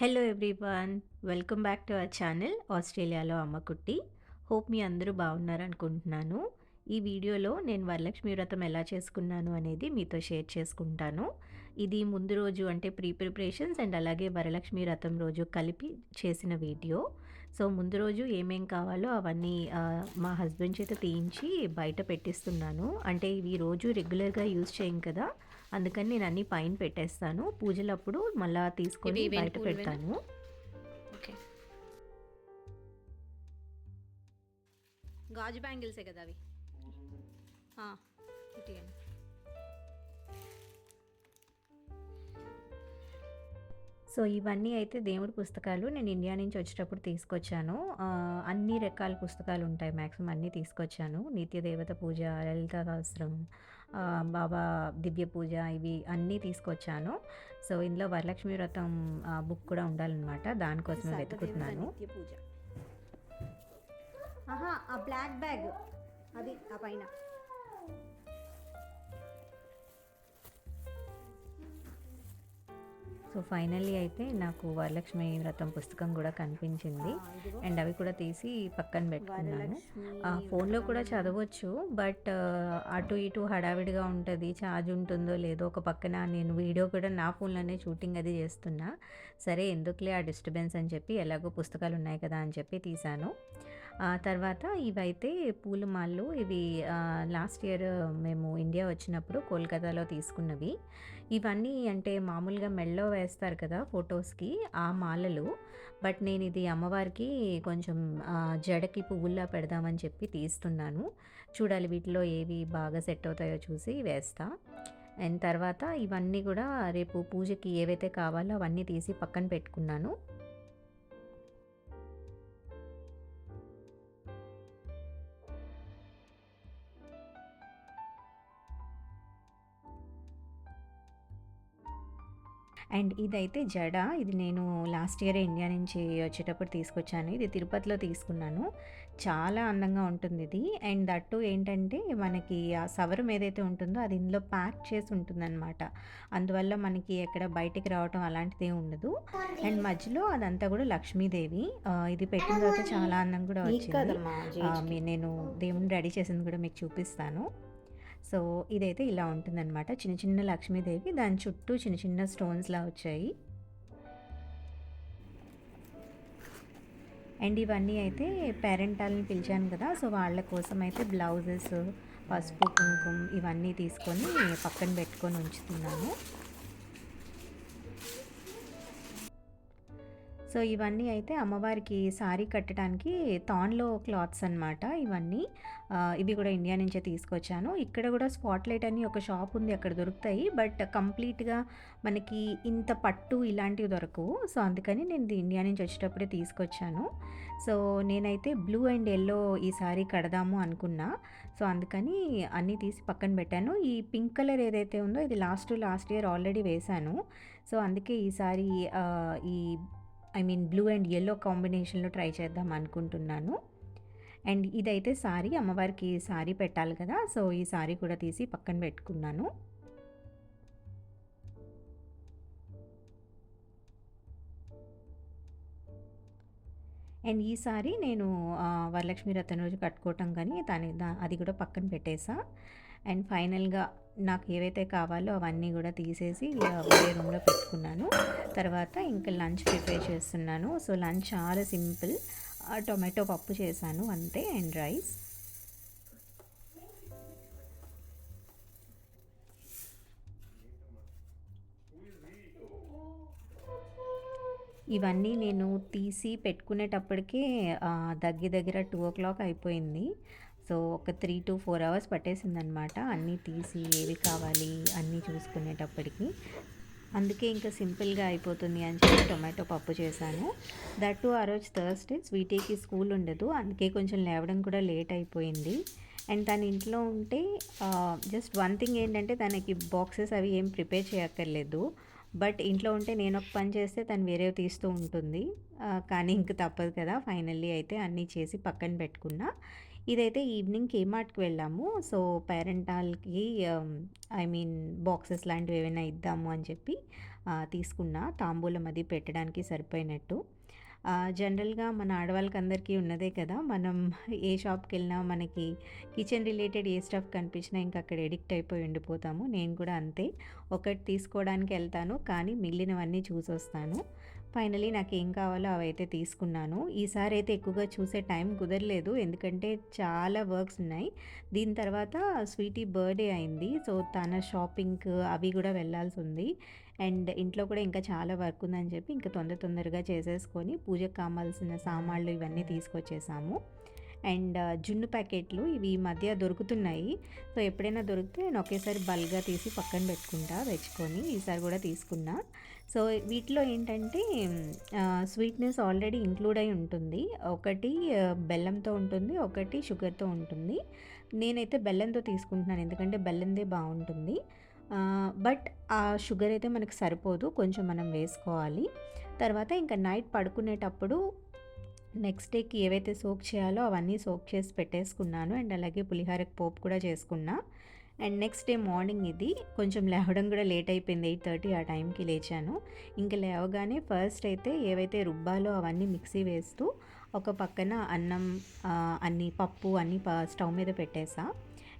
Hello everyone welcome back to our channel ఆస్ట్రేలియాలో Ammakutti hope మీ అందరూ బాగున్నారనుకుంటున్నాను. ఈ వీడియోలో నేను వరలక్ష్మి వ్రతం ఎలా చేసుకున్నాను అనేది మీతో షేర్ చేసుకుంటాను. ఇది ముందు రోజు అంటే ప్రీ ప్రిపరేషన్స్ అండ్ అలాగే వరలక్ష్మి వ్రతం రోజు కలిపి చేసిన వీడియో. సో ముందు రోజు ఏమేం కావాలో అవన్నీ మా హస్బెండ్ చేత తీయించి బయట పెట్టిస్తున్నాను. అంటే ఇవి రోజు రెగ్యులర్గా యూజ్ చేయం కదా. అందుకని నేను అన్ని పైన పెట్టేస్తాను. పూజలప్పుడు మళ్ళా తీసుకొని బయట? పెడతాను. ఓకే. గాజు బ్యాంగిల్సే కదా అవి. సో ఇవన్నీ అయితే దేవుడి పుస్తకాలు నేను ఇండియా నుంచి వచ్చేటప్పుడు తీసుకొచ్చాను. అన్ని రకాల పుస్తకాలు ఉంటాయి మ్యాక్సిమం అన్నీ తీసుకొచ్చాను. నిత్య దేవత పూజ లలిత సహస్రం ఆ, బాబా దివ్య పూజ ఇవి అన్నీ తీసుకొచ్చాను. సో ఇందులో వరలక్ష్మి వ్రతం బుక్ కూడా ఉండాలన్నమాట. దానికోసమే శారదా వెతుకుతున్నాను. పూజ. ఆ బ్లాక్ బ్యాగ్. అది ఆ పైన. సో ఫైనల్లీ అయితే నాకు వరలక్ష్మి వ్రతం పుస్తకం కూడా కనిపించింది. అండ్ అవి కూడా తీసి పక్కన పెట్టుకున్నాను. ఫోన్లో కూడా చదవచ్చు బట్ అటు ఇటు హడావిడిగా ఉంటుంది ఛార్జ్ ఉంటుందో లేదో ఒక పక్కన నేను వీడియో కూడా నా ఫోన్లోనే షూటింగ్ అది చేస్తున్నా. సరే ఎందుకులే ఆ డిస్టర్బెన్స్ అని చెప్పి ఎలాగో పుస్తకాలు ఉన్నాయి కదా అని చెప్పి తీశాను. తర్వాత ఇవైతే పూలమాళ్ళు ఇవి లాస్ట్ ఇయర్ మేము ఇండియా వచ్చినప్పుడు కోల్కతాలో తీసుకున్నవి. ఇవన్నీ అంటే మామూలుగా మెళ్ళో వేస్తారు కదా ఫొటోస్కి ఆ మాలలు. బట్ నేను ఇది అమ్మవారికి కొంచెం జడకి పువ్వుల్లా పెడదామని చెప్పి తీస్తున్నాను. చూడాలి వీటిలో ఏవి బాగా సెట్ అవుతాయో చూసి వేస్తా. అండ్ తర్వాత ఇవన్నీ కూడా రేపు పూజకి ఏవైతే కావాలో అవన్నీ తీసి పక్కన పెట్టుకున్నాను. అండ్ ఇదైతే జడ. ఇది నేను లాస్ట్ ఇయర్ ఇండియా నుంచి వచ్చేటప్పుడు తీసుకొచ్చాను. ఇది తిరుపతిలో తీసుకున్నాను. చాలా అందంగా ఉంటుంది ఇది. అండ్ దట్టు ఏంటంటే మనకి ఆ సవరం ఏదైతే ఉంటుందో అది ఇందులో ప్యాక్ చేసి ఉంటుందన్నమాట. అందువల్ల మనకి ఎక్కడ బయటికి రావటం అలాంటిది ఉండదు. అండ్ మధ్యలో అదంతా కూడా లక్ష్మీదేవి. ఇది పెట్టిన తర్వాత చాలా అందం కూడా వచ్చింది. నేను దేవుని రెడీ చేసింది కూడా మీకు చూపిస్తాను. సో ఇదైతే ఇలా ఉంటుందన్నమాట. చిన్న చిన్న లక్ష్మీదేవి దాని చుట్టూ చిన్న చిన్న స్టోన్స్లా వచ్చాయి. అండ్ ఇవన్నీ అయితే పేరెంటాలని పిలిచాను కదా సో వాళ్ళ కోసం అయితే బ్లౌజెస్ పసుపు కుంకుమ ఇవన్నీ తీసుకొని పక్కన పెట్టుకొని ఉంచుతున్నాను. సో ఇవన్నీ అయితే అమ్మవారికి సారీ కట్టడానికి తాన్లో క్లాత్స్ అనమాట ఇవన్నీ. ఇది ఇవి కూడా ఇండియా నుంచే తీసుకొచ్చాను. ఇక్కడ కూడా స్పాట్ లైట్ అని ఒక షాప్ ఉంది అక్కడ దొరుకుతాయి. బట్ కంప్లీట్గా మనకి ఇంత పట్టు ఇలాంటివి దొరకవు. సో అందుకని నేను ఇండియా నుంచి వచ్చేటప్పుడే తీసుకొచ్చాను. సో నేనైతే బ్లూ అండ్ ఎల్లో ఈ సారీ కడదాము అనుకున్నా. సో అందుకని అన్నీ తీసి పక్కన పెట్టాను. ఈ పింక్ కలర్ ఏదైతే ఉందో ఇది లాస్ట్ లాస్ట్ ఇయర్ ఆల్రెడీ వేశాను. సో అందుకే ఈసారి ఈ I mean blue and yellow కాంబినేషన్లో ట్రై చేద్దాం అనుకుంటున్నాను. అండ్ ఇదైతే సారీ అమ్మవారికి సారీ పెట్టాలి కదా. సో ఈ సారీ కూడా తీసి పక్కన పెట్టుకున్నాను. అండ్ ఈ సారీ నేను వరలక్ష్మి రతన రోజు కట్టుకోవటం కానీ దాని దా- అది కూడా పక్కన పెట్టేసా. అండ్ ఫైనల్గా నాకు ఏవైతే కావాలో అవన్నీ కూడా తీసేసి వేరే రూమ్లో పెట్టుకున్నాను. తర్వాత ఇంకా లంచ్ ప్రిపేర్ చేస్తున్నాను. సో లంచ్ చాలా సింపుల్. టొమాటో పప్పు చేశాను అంతే. And rice. ఇవన్నీ నేను తీసి పెట్టుకునేటప్పటికే దగ్గర దగ్గర టూ ఓ క్లాక్ అయిపోయింది. సో ఒక త్రీ టు ఫోర్ అవర్స్ పట్టేసింది అనమాట అన్నీ తీసి ఏవి కావాలి అన్నీ చూసుకునేటప్పటికి. అందుకే ఇంకా సింపుల్గా అయిపోతుంది అని చెప్పి టొమాటో పప్పు చేశాను. దట్టు ఆ రోజు థర్స్డే స్వీటీకి స్కూల్ ఉండదు. అందుకే కొంచెం లేవడం కూడా లేట్ అయిపోయింది. అండ్ తను ఇంట్లో ఉంటే జస్ట్ వన్ థింగ్ ఏంటంటే తనకి బాక్సెస్ అవి ఏం ప్రిపేర్ చేయక్కర్లేదు. బట్ ఇంట్లో ఉంటే నేను ఒక పని చేస్తే తను వేరేవి తీస్తూ ఉంటుంది. కానీ ఇంక తప్పదు కదా. ఫైనల్లీ అయితే అన్నీ చేసి పక్కన పెట్టుకున్నా. ఇదైతే ఈవినింగ్ కేమార్ట్‌కి వెళ్ళాము. సో, పేరెంటాల్‌కి ఐ మీన్ బాక్సెస్ లాంటివి ఏమైనా ఇద్దాము అని చెప్పి తీసుకున్న తాంబూలం అది పెట్టడానికి సరిపోయినట్టు. జనరల్‌గా మన ఆడవాళ్ళకి అందరికీ ఉన్నదే కదా! మనం ఏ షాప్కి వెళ్ళినా మనకి కిచెన్ రిలేటెడ్ ఏ స్టఫ్ కనిపించినా ఇంకా అక్కడ ఎడిక్ట్ అయిపోయి ఉండిపోతాము. నేను కూడా అంతే. ఒకటి తీసుకోవడానికి వెళ్తాను కానీ మిగిలినవన్నీ చూసొస్తాను. ఫైనలీ నాకు ఏం కావాలో అవైతే తీసుకున్నాను. ఈసారి అయితే ఎక్కువగా చూసే టైం కుదరలేదు. ఎందుకంటే చాలా వర్క్స్ ఉన్నాయి. దీని తర్వాత స్వీటీ బర్త్‌డే అయింది. సో, తన షాపింగ్ అవి కూడా వెళ్ళాల్సి ఉంది అండ్ ఇంట్లో కూడా ఇంకా చాలా వర్క్ ఉందని చెప్పి ఇంకా తొందర తొందరగా చేసేసుకొని పూజకు కావాల్సిన సామాన్లు ఇవన్నీ తీసుకొచ్చేసాము. అండ్ జున్ను ప్యాకెట్లు ఇవి ఈ మధ్య దొరుకుతున్నాయి. సో, ఎప్పుడైనా దొరికితే నేను ఒకేసారి బల్గా తీసి పక్కన పెట్టుకుంటా తెచ్చుకొని. ఈసారి కూడా తీసుకున్నా. సో, వీటిలో ఏంటంటే స్వీట్‌నెస్ ఆల్రెడీ ఇంక్లూడ్ అయి ఉంటుంది. ఒకటి బెల్లంతో ఉంటుంది. ఒకటి షుగర్‌తో ఉంటుంది. నేనైతే బెల్లంతో తీసుకుంటున్నాను. ఎందుకంటే బెల్లందే బాగుంటుంది బట్ ఆ షుగర్ అయితే మనకు సరిపోదు. కొంచెం మనం వేసుకోవాలి. తర్వాత ఇంక నైట్ పడుకునేటప్పుడు నెక్స్ట్ డేకి ఏవైతే సోక్ చేయాలో అవన్నీ సోక్ చేసి పెట్టేసుకున్నాను. అండ్ అలాగే పులిహోరకి పోపు కూడా చేసుకున్నా. అండ్ నెక్స్ట్ డే మార్నింగ్ ఇది. కొంచెం లేవడం కూడా లేట్ అయిపోయింది. 8:30 ఆ టైంకి లేచాను. ఇంకా లేవగానే ఫస్ట్ అయితే ఏవైతే రుబ్బాలో అవన్నీ మిక్సీ వేస్తూ ఒక పక్కన అన్నం అన్ని పప్పు అన్నీ ప స్టవ్ మీద పెట్టేసా.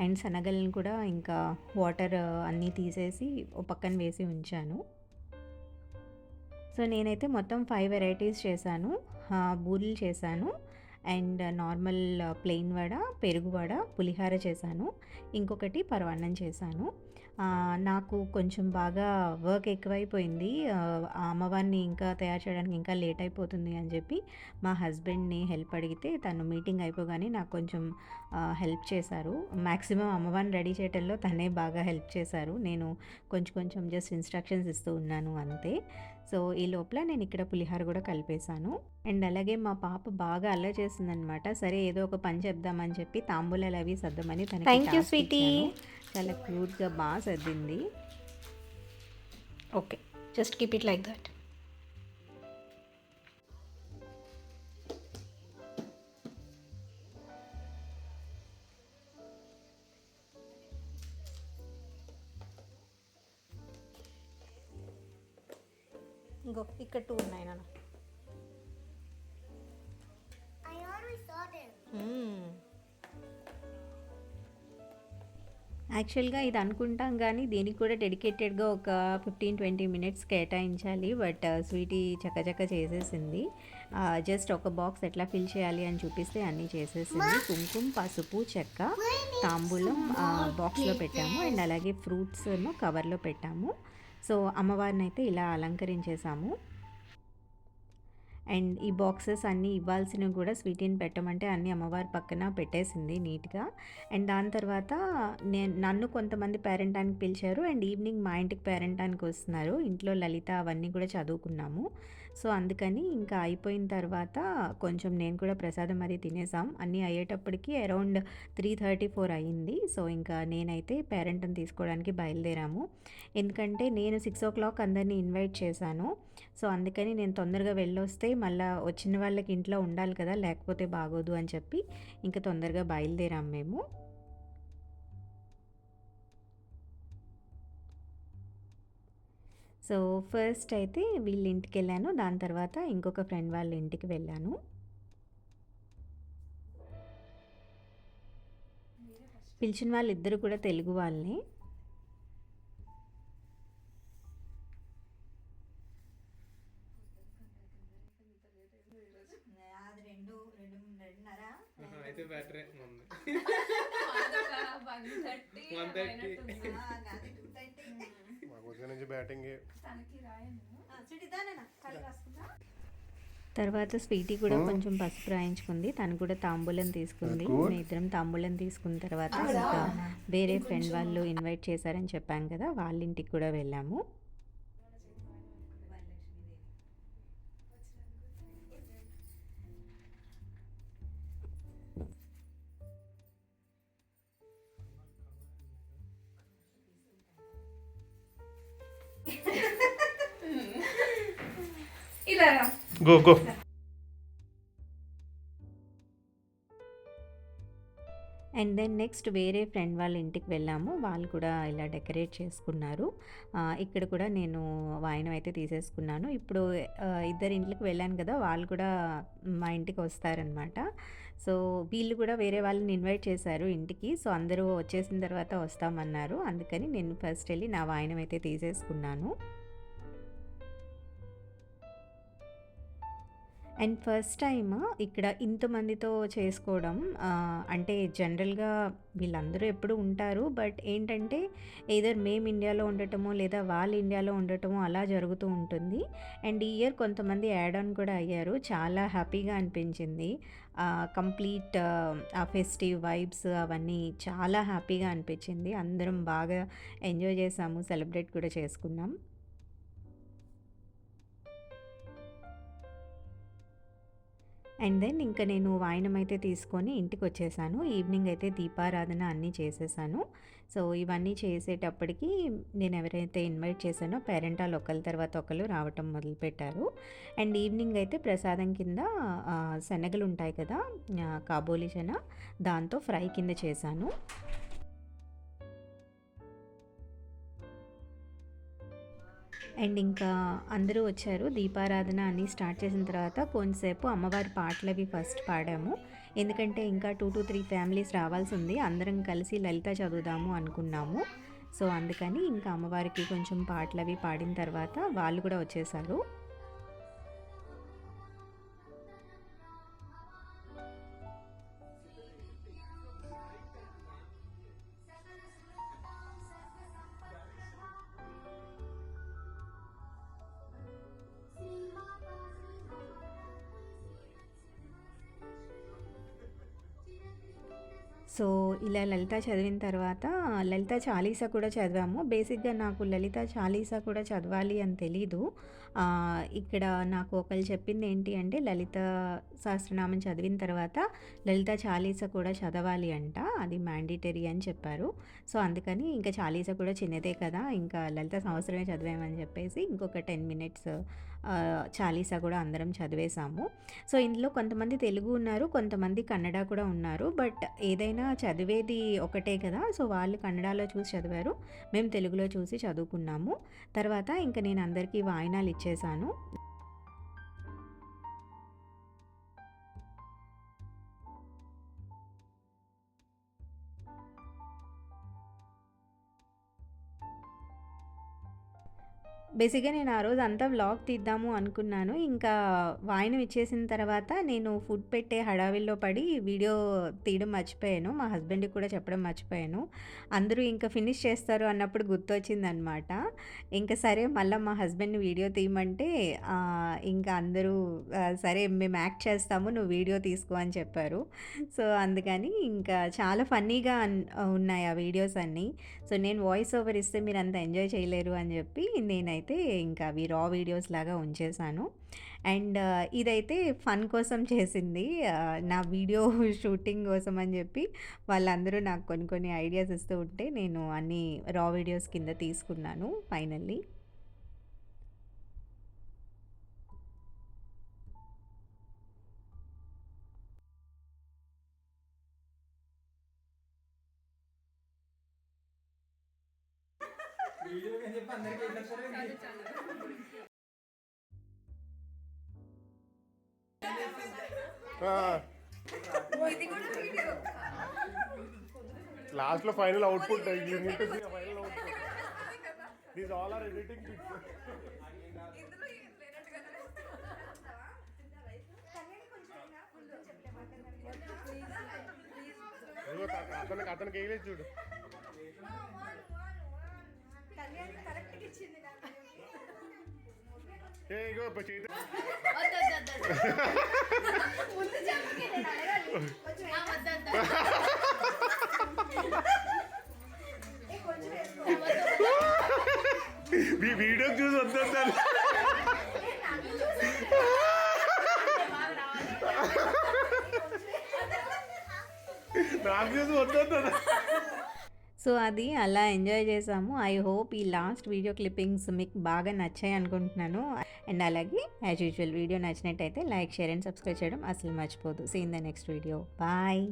అండ్ శనగలను కూడా ఇంకా వాటర్ అన్నీ తీసేసి ఓ పక్కన వేసి ఉంచాను. సో, నేనైతే మొత్తం ఫైవ్ వెరైటీస్ చేశాను. బూరెలు చేశాను. అండ్ నార్మల్ ప్లెయిన్ వడ, పెరుగు వడ, పులిహోర చేశాను. ఇంకొకటి పరవన్నం చేశాను. నాకు కొంచెం బాగా వర్క్ ఎక్కువైపోయింది. ఆ అమ్మవారిని ఇంకా తయారు చేయడానికి ఇంకా లేట్ అయిపోతుంది అని చెప్పి మా హస్బెండ్‌ని హెల్ప్ అడిగితే తను మీటింగ్ అయిపోగానే నాకు కొంచెం హెల్ప్ చేశారు. మాక్సిమం అమ్మవారిని రెడీ చేయటంలో తనే బాగా హెల్ప్ చేశారు. నేను కొంచెం కొంచెం జస్ట్ ఇన్‌స్ట్రక్షన్స్ ఇస్తూ ఉన్నాను అంతే. సో, ఈ లోపల నేను ఇక్కడ పులిహోర కూడా కలిపేశాను. అండ్ అలాగే మా పాప బాగా అల్లరి చేస్తుందనమాట. సరే ఏదో ఒక పని చెప్దామని చెప్పి తాంబూలాలు అవి సర్దమని తనకి థ్యాంక్ యూ స్వీటీ. చాలా క్యూట్‌గా బాగా సర్దింది. Okay. Just keep it like that ఇంకో ఇక్కడ టూ ఉన్నాయి నాన్న. యాక్చువల్‌గా ఇది అనుకుంటాం కానీ దీనికి కూడా డెడికేటెడ్‌గా ఒక 15, 20 మినిట్స్ కేటాయించాలి. బట్ స్వీటీ చకచక చేసేసింది. జస్ట్ ఒక బాక్స్ ఎట్లా ఫిల్ చేయాలి అని చూపిస్తే అన్నీ చేసేసింది. కుంకుమ, పసుపు, చెక్క, తాంబూలం బాక్స్‌లో పెట్టాము. అండ్ అలాగే ఫ్రూట్స్‌ను కవర్‌లో పెట్టాము. సో, అమ్మవారినైతే ఇలా అలంకరించేసాము. అండ్ ఈ బాక్సెస్ అన్నీ ఇవ్వాల్సినవి కూడా స్వీటీని పెట్టమంటే అన్నీ అమ్మవారి పక్కన పెట్టేసింది నీట్‌గా. అండ్ దాని తర్వాత నేను నన్ను కొంతమంది పేరెంటానికి పిలిచారు. అండ్ ఈవినింగ్ మా ఇంటికి పేరెంటానికి వస్తున్నారు. ఇంట్లో లలిత అవన్నీ కూడా చదువుకున్నాము. సో, అందుకని ఇంకా అయిపోయిన తర్వాత కొంచెం నేను కూడా ప్రసాదం అది తినేసాం. అన్నీ అయ్యేటప్పటికి అరౌండ్ 3:30, 4 అయింది. సో, ఇంకా నేనైతే పేరెంట్‌ని తీసుకోవడానికి బయలుదేరాము. ఎందుకంటే నేను 6:00 అందరిని ఇన్వైట్ చేశాను. సో, అందుకని నేను తొందరగా వెళ్ళొస్తే మళ్ళా వచ్చిన వాళ్ళకి ఇంట్లో ఉండాలి కదా! లేకపోతే బాగోదు అని చెప్పి ఇంకా తొందరగా బయలుదేరాం మేము. సో, ఫస్ట్ అయితే వీళ్ళ ఇంటికెళ్ళాను. దాని తర్వాత ఇంకొక ఫ్రెండ్ వాళ్ళ ఇంటికి వెళ్ళాను. పిలిచిన వాళ్ళిద్దరూ కూడా తెలుగు వాళ్ళే. అది రెండు రెండు రెండున్నర ఆహా, అయితే బెటరే మంది వన్ థర్టీ వన్ థర్టీ నాది టూ థర్టీ మాకు వచ్చిన నుంచి బ్యాటింగ్ సుడిదానా కళ్ళు రాసుకుంటా తర్వాత స్వీటీ కూడా కొంచెం పసుపు రాయించుకుంది. తను కూడా తాంబూలం తీసుకుంది. మేమిద్దరం తాంబూలం తీసుకున్న తర్వాత ఇంకా వేరే ఫ్రెండ్ వాళ్ళు ఇన్వైట్ చేశారని చెప్పాం కదా! వాళ్ళ ఇంటికి కూడా వెళ్ళాము. ఇలా go go and then next వేరే ఫ్రెండ్ వాళ్ళ ఇంటికి వెళ్ళాము. వాళ్ళు కూడా ఇలా డెకరేట్ చేసుకున్నారు. ఇక్కడ కూడా నేను వాయనం అయితే తీసేసుకున్నాను. ఇప్పుడు ఇద్దరు ఇంట్లోకి వెళ్ళాను కదా వాళ్ళు కూడా మా ఇంటికి వస్తారనమాట సో వీళ్ళు కూడా వేరే వాళ్ళని ఇన్వైట్ చేశారు ఇంటికి. సో అందరూ వచ్చేసిన తర్వాత వస్తామన్నారు. అందుకని నేను ఫస్ట్ వెళ్ళి నా వాయనం అయితే తీసేసుకున్నాను. అండ్ ఫస్ట్ టైం ఇక్కడ ఇంతమందితో చేసుకోవడం అంటే జనరల్గా వీళ్ళందరూ ఎప్పుడు ఉంటారు. బట్ ఏంటంటే ఏదర్ మేము ఇండియాలో ఉండటమో లేదా వాళ్ళు ఇండియాలో ఉండటమో అలా జరుగుతూ ఉంటుంది. అండ్ ఈ ఇయర్ కొంతమంది యాడ్ ఆన్ కూడా అయ్యారు. చాలా హ్యాపీగా అనిపించింది. కంప్లీట్ ఆ ఫెస్టివ్ వైబ్స్ అవన్నీ చాలా హ్యాపీగా అనిపించింది. అందరం బాగా ఎంజాయ్ చేసాము సెలబ్రేట్ కూడా చేసుకున్నాం. అండ్ దెన్ ఇంకా నేను వాయినం అయితే తీసుకొని ఇంటికి వచ్చేసాను ఈవినింగ్ అయితే దీపారాధన అన్నీ చేసేసాను. సో ఇవన్నీ చేసేటప్పటికి నేను ఎవరైతే ఇన్వైట్ చేశానో పేరెంట్ వాళ్ళు ఒకరి తర్వాత ఒకరు రావటం మొదలుపెట్టారు. అండ్ ఈవినింగ్ అయితే ప్రసాదం కింద శనగలు ఉంటాయి కదా కాబోలి శన దాంతో ఫ్రై కింద చేశాను. అండ్ ఇంకా అందరూ వచ్చారు. దీపారాధన అని స్టార్ట్ చేసిన తర్వాత కొంతసేపు అమ్మవారి పాటలు అవి ఫస్ట్ పాడాము. ఎందుకంటే ఇంకా టూ టు త్రీ ఫ్యామిలీస్ రావాల్సి ఉంది అందరం కలిసి లలిత చదువుదాము అనుకున్నాము. సో అందుకని ఇంకా అమ్మవారికి కొంచెం పాటలు అవి పాడిన తర్వాత వాళ్ళు కూడా వచ్చేసారు. సో ఇలా లలిత చదివిన తర్వాత లలిత చాలీసా కూడా చదివాము. బేసిక్గా నాకు లలిత చాలీసా కూడా చదవాలి అని తెలీదు. ఇక్కడ నాకు ఒకరు చెప్పింది ఏంటి అంటే లలిత సహస్రనామం చదివిన తర్వాత లలిత చాలీస కూడా చదవాలి అంట అది మ్యాండేటరీ అని చెప్పారు. సో అందుకని ఇంకా చాలీసా కూడా చిన్నదే కదా ఇంకా లలిత సంవత్సరమే చదివామని చెప్పేసి ఇంకొక టెన్ మినిట్స్ చాలీసా కూడా అందరం చదివేశాము. సో ఇందులో కొంతమంది తెలుగు ఉన్నారు కొంతమంది కన్నడ కూడా ఉన్నారు బట్ ఏదైనా చదివేది ఒకటే కదా సో వాళ్ళు కన్నడలో చూసి చదివారు మేము తెలుగులో చూసి చదువుకున్నాము. తర్వాత ఇంకా నేను అందరికీ వాయినాలు చేశాను బేసిక్గా నేను ఆ రోజు అంతా వ్లాగ్ తీద్దాము అనుకున్నాను. ఇంకా వాయినం ఇచ్చేసిన తర్వాత నేను ఫుడ్ పెట్టే హడావిల్లో పడి వీడియో తీయడం మర్చిపోయాను. మా హస్బెండ్కి కూడా చెప్పడం మర్చిపోయాను. అందరూ ఇంకా ఫినిష్ చేస్తారు అన్నప్పుడు గుర్తొచ్చిందనమాట ఇంకా సరే మళ్ళీ మా హస్బెండ్ని వీడియో తీయమంటే ఇంకా అందరూ సరే మేము యాక్ట్ చేస్తాము నువ్వు వీడియో తీసుకో అని చెప్పారు. సో అందుకని ఇంకా చాలా ఫన్నీగా ఉన్నాయి ఆ వీడియోస్ అన్నీ. సో నేను వాయిస్ ఓవర్ ఇస్తే మీరు అంత ఎంజాయ్ చేయలేరు అని చెప్పి నేనైతే ఇంకా అవి రా వీడియోస్ లాగా ఉంచేసాను. అండ్ ఇదైతే ఫన్ కోసం చేసింది. నా వీడియో షూటింగ్ కోసం అని చెప్పి వాళ్ళందరూ నాకు కొన్ని కొన్ని ఐడియాస్ ఇస్తూ ఉంటే నేను అన్ని రా వీడియోస్ కింద తీసుకున్నాను ఫైనల్లీ. లాస్ట్లో final output final output these all are editing అతనికి అతనికి వేయలేదు చూడు. ఏ ఇగో ఇప్పుడు చేతి మీ వీడియో చూసి వద్దాను నాకు చూసి వద్దాను సో అది అలా ఎంజాయ్ చేసాము. ఐ హోప్ ఈ లాస్ట్ వీడియో క్లిప్పింగ్స్ మీకు బాగా నచ్చాయి అనుకుంటున్నాను. అండ్ అలాగే యాజ్ యూజువల్ వీడియో నచ్చినట్టయితే లైక్ షేర్ అండ్ సబ్స్క్రైబ్ చేయడం అసలు మర్చిపోదు. See in the next video bye